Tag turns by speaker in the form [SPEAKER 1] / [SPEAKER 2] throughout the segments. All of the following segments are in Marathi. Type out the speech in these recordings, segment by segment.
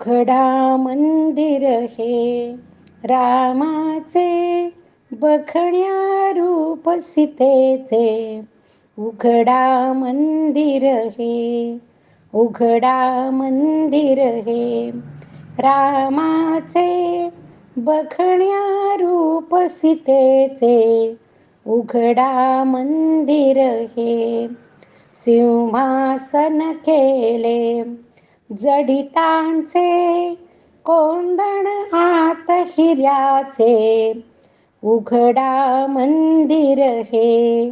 [SPEAKER 1] उघडा मंदिर हे. रामाचे बखण्या रूप सीतेचे. उघडा मंदिर हे. उघडा मंदिर हे. रामाचे बखण्या रूप सीतेचे. उघडा मंदिर हे. सिंहासन केले. जडितांचे कोंदण आत हिऱ्याचे उघडा मंदिर हे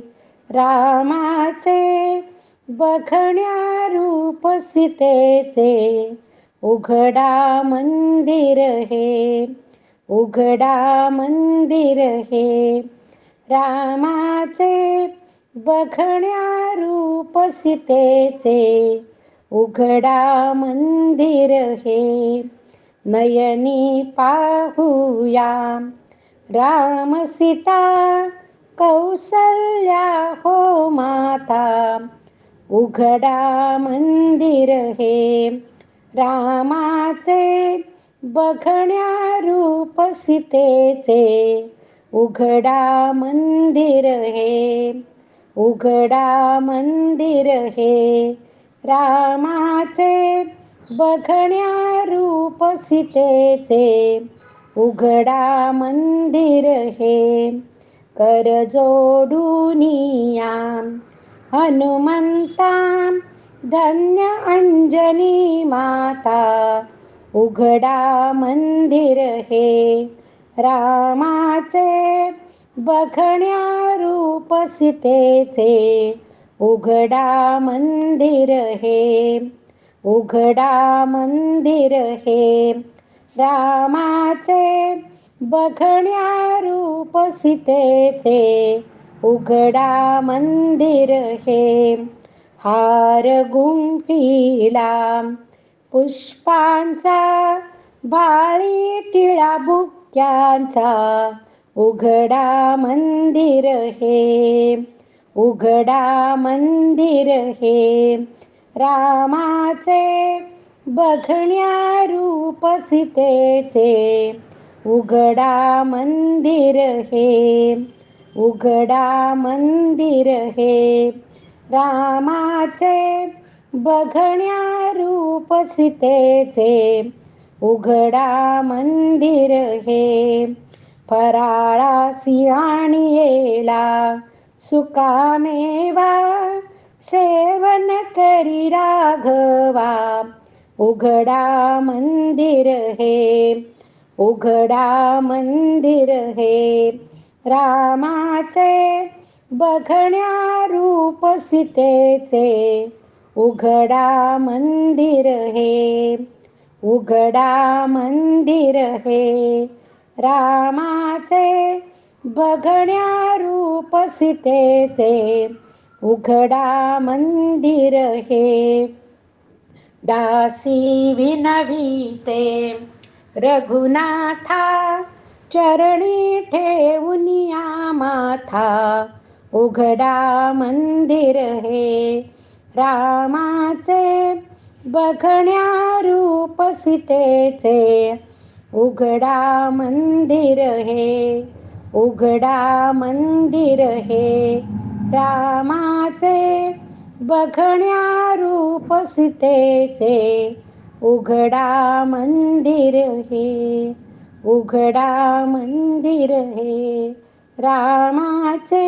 [SPEAKER 1] रामाचे बघण्या रूप सीतेचे उघडा मंदिर हे उघडा मंदिर हे रामाचे बघण्या रूप सीतेचे उघडा मंदिर हे. नयनी पाहूया. राम सीता कौसल्या हो माता. उघडा मंदिर हे. रामाचे बघण्या रूप सीतेचे. उघडा मंदिर हे. उघडा मंदिर हे. रामाचे बघण्या रूप सीतेचे उघडा मंदिर हे कर जोडुनिया हनुमंता धन्य अंजनी माता उघडा मंदिर हे रामाचे बघण्या रूप सीतेचे उघडा मंदिर हे उघडा मंदिर हे. रामाचे बघण्या रूप सीतेचे उघडा मंदिर हे. हार गुंफिला पुष्पांचा बाळी टिळा बुक्यांचा उघडा मंदिर हे. उघडा मंदिर हे रामाचे बघण्या रूप सीतेचे. उघडा मंदिर हे उघडा मंदिर हे रामाचे बघण्या रूप सीतेचे. उघडा मंदिर हे फराळा सियाणी येला सुकामेवा सेवन करी राघवा उघडा मंदिर हे उघडा मंदिर हे. रामाचे बघण्या रूप सीतेचे उघडा मंदिर हे उघडा मंदिर हे. रामाचे बघण्या रूप सीतेचे उघडा मंदिर हे. दासी विनवीते रघुनाथा चरणी ठेवुनिया माथा. उघडा मंदिर हे. रामाचे बघण्या रूप सीतेचे उघडा मंदिर हे. उघडा मंदिर हे रामाचे बघण्या रूप सीतेचे उघडा मंदिर हे उघडा मंदिर हे रामाचे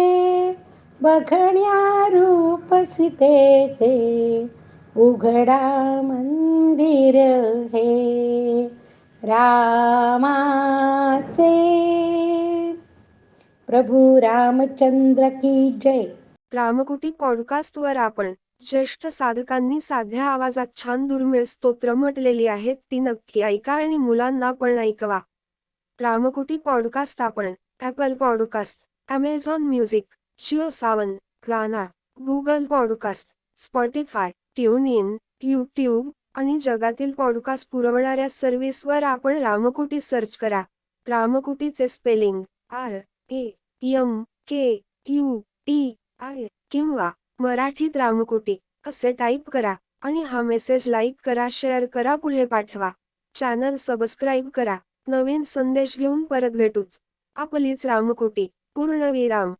[SPEAKER 1] बघण्या रूप सीतेचे उघडा मंदिर हे राम प्रभू रामचंद्र की जय.
[SPEAKER 2] रामकुटी पॉडकास्टवर आपण ज्येष्ठ साधकांनी साध्या आवाजात छान दुर्मिळ स्तोत्र म्हटलेली आहेत ती नक्की ऐका आणि मुलांना पण ऐकवा. रामकुटी पॉडकास्ट आपण Apple Podcast Amazon Music Jio Saavn Gaana Google Podcast Spotify tune in YouTube आणि जगातील पॉडकास्ट पुरवणाऱ्या सर्व्हिसवर आपण रामकुटी सर्च करा. रामकुटीचे spelling R A M K U T I किंवा मराठीत रामकुटी असे टाईप करा आणि हा मेसेज लाईक करा शेअर करा पुढे पाठवा. चॅनल सबस्क्राईब करा. नवीन संदेश घेऊन परत भेटूच. आपलीच रामकोटी पूर्णविराम